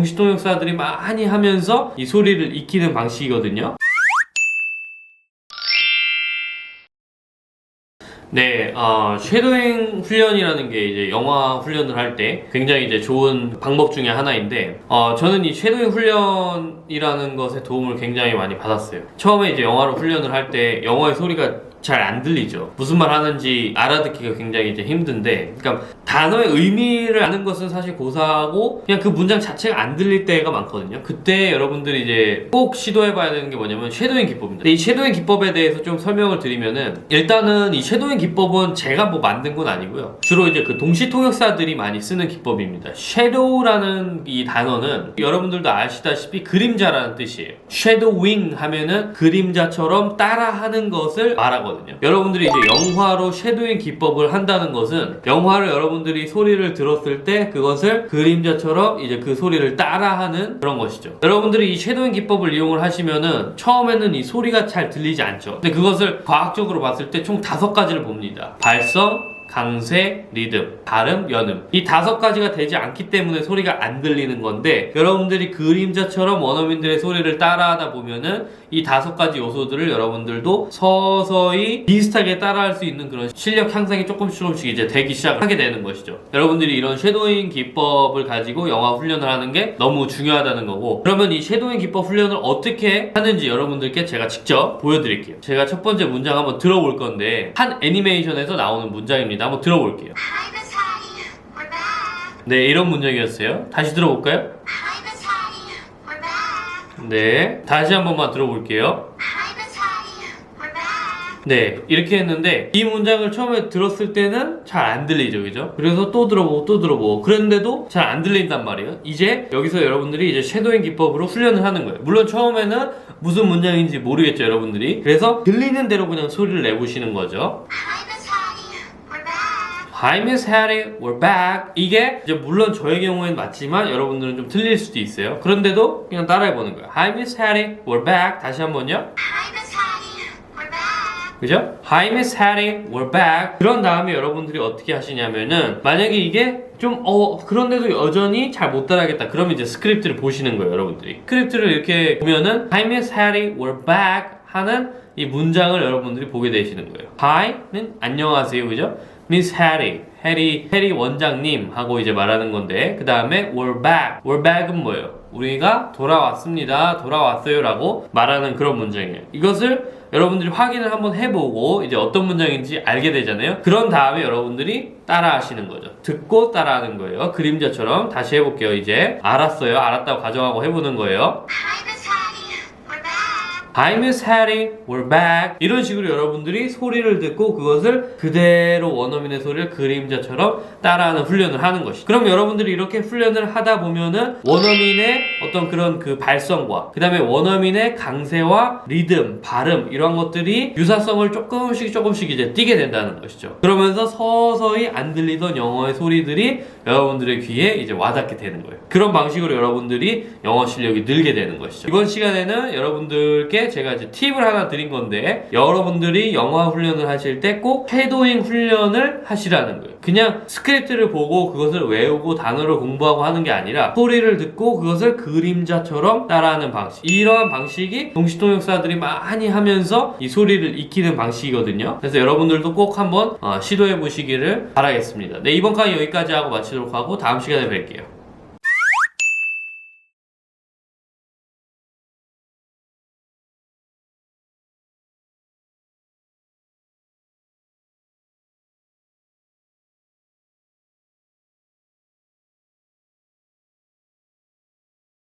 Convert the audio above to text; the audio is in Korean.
동시통역사들이 많이 하면서 이 소리를 익히는 방식이거든요. 네, 어, 쉐도잉 훈련이라는 게 이제 영화 훈련을 할 때 굉장히 이제 좋은 방법 중에 하나인데, 어, 저는 이 쉐도잉 훈련이라는 것에 도움을 굉장히 많이 받았어요. 처음에 이제 영화로 훈련을 할 때 영화의 소리가 잘안 들리죠. 무슨 말 하는지 알아듣기가 굉장히 이제 힘든데, 그러니까 단어의 의미를 아는 것은 사실 고사하고 그냥 그 문장 자체가 안 들릴 때가 많거든요. 그때 여러분들이 이제 꼭 시도해봐야 되는 게 뭐냐면 쉐도잉 기법입니다. 이 쉐도잉 기법에 대해서 좀 설명을 드리면은 일단은 이 쉐도잉 기법은 제가 뭐 만든 건 아니고요. 주로 이제 그 동시 통역사들이 많이 쓰는 기법입니다. 섀도우라는 이 단어는 여러분들도 아시다시피 그림자라는 뜻이에요. 섀도윙 하면은 그림자처럼 따라하는 것을 말하거든요. 여러분들이 이제 영화로 섀도잉 기법을 한다는 것은 영화를 여러분들이 소리를 들었을 때 그것을 그림자처럼 이제 그 소리를 따라하는 그런 것이죠. 여러분들이 이 섀도잉 기법을 이용을 하시면은 처음에는 이 소리가 잘 들리지 않죠. 근데 그것을 과학적으로 봤을 때 총 다섯 가지를 봅니다. 발성, 강세, 리듬, 발음, 연음. 이 다섯 가지가 되지 않기 때문에 소리가 안 들리는 건데 여러분들이 그림자처럼 원어민들의 소리를 따라하다 보면은 이 다섯 가지 요소들을 여러분들도 서서히 비슷하게 따라할 수 있는 그런 실력 향상이 조금씩 조금씩 이제 되기 시작하게 되는 것이죠. 여러분들이 이런 쉐도잉 기법을 가지고 영화 훈련을 하는 게 너무 중요하다는 거고 그러면 이 쉐도잉 기법 훈련을 어떻게 하는지 여러분들께 제가 직접 보여드릴게요. 제가 첫 번째 문장 한번 들어볼 건데 한 애니메이션에서 나오는 문장입니다. 한번 들어볼게요. 네, 이런 문장이었어요. 다시 들어볼까요? 네, 다시 한 번만 들어볼게요. 네, 이렇게 했는데 이 문장을 처음에 들었을 때는 잘 안 들리죠, 그죠? 그래서 또 들어보고 또 들어보고 그런데도 잘 안 들린단 말이에요. 이제 여기서 여러분들이 이제 섀도잉 기법으로 훈련을 하는 거예요. 물론 처음에는 무슨 문장인지 모르겠죠, 여러분들이. 그래서 들리는 대로 그냥 소리를 내보시는 거죠. Hi, Miss Hattie, we're back. 이게 이제 물론 저의 경우에는 맞지만 여러분들은 좀 틀릴 수도 있어요. 그런데도 그냥 따라해보는 거예요. Hi, Miss Hattie, we're back. 다시 한번요. Hi, Miss Hattie. We're back. 그죠? Hi Miss Hattie, we're back. 그런 다음에 여러분들이 어떻게 하시냐면은 만약에 이게 좀 어 그런데도 여전히 잘 못 따라하겠다. 그러면 이제 스크립트를 보시는 거예요, 여러분들이. 스크립트를 이렇게 보면은 Hi Miss Hattie, we're back 하는 이 문장을 여러분들이 보게 되시는 거예요. Hi는 안녕하세요, 그죠? Miss Hattie, 해리 해리 원장님 하고 이제 말하는 건데 그 다음에 we're back, we're back은 뭐예요? 우리가 돌아왔습니다, 돌아왔어요 라고 말하는 그런 문장이에요. 이것을 여러분들이 확인을 한번 해보고 이제 어떤 문장인지 알게 되잖아요. 그런 다음에 여러분들이 따라 하시는 거죠. 듣고 따라 하는 거예요. 그림자처럼 다시 해볼게요. 이제 알았어요, 알았다고 가정하고 해보는 거예요. Back. Hi Miss Hattie, we're back. 이런 식으로 여러분들이 소리를 듣고 그것을 그대로 원어민의 소리를 그림자처럼 따라하는 훈련을 하는 것이. 그럼 여러분들이 이렇게 훈련을 하다 보면은 원어민의 어떤 그런 그 발성과 그 다음에 원어민의 강세와 리듬, 발음 이런 것들이 유사성을 조금씩 조금씩 이제 띄게 된다는 것이죠. 그러면서 서서히 안 들리던 영어의 소리들이 여러분들의 귀에 이제 와닿게 되는 거예요. 그런 방식으로 여러분들이 영어 실력이 늘게 되는 것이죠. 이번 시간에는 여러분들께 제가 이제 팁을 하나 드린 건데 여러분들이 영어 훈련을 하실 때 꼭 쉐도잉 훈련을 하시라는 거예요. 그냥 스크립트를 보고 그것을 외우고 단어를 공부하고 하는 게 아니라 소리를 듣고 그것을 그림자처럼 따라하는 방식. 이러한 방식이 동시통역사들이 많이 하면서 이 소리를 익히는 방식이거든요. 그래서 여러분들도 꼭 한번 어, 시도해 보시기를 바라겠습니다. 네, 이번 강의 여기까지 하고 마치도록 하고 다음 시간에 뵐게요.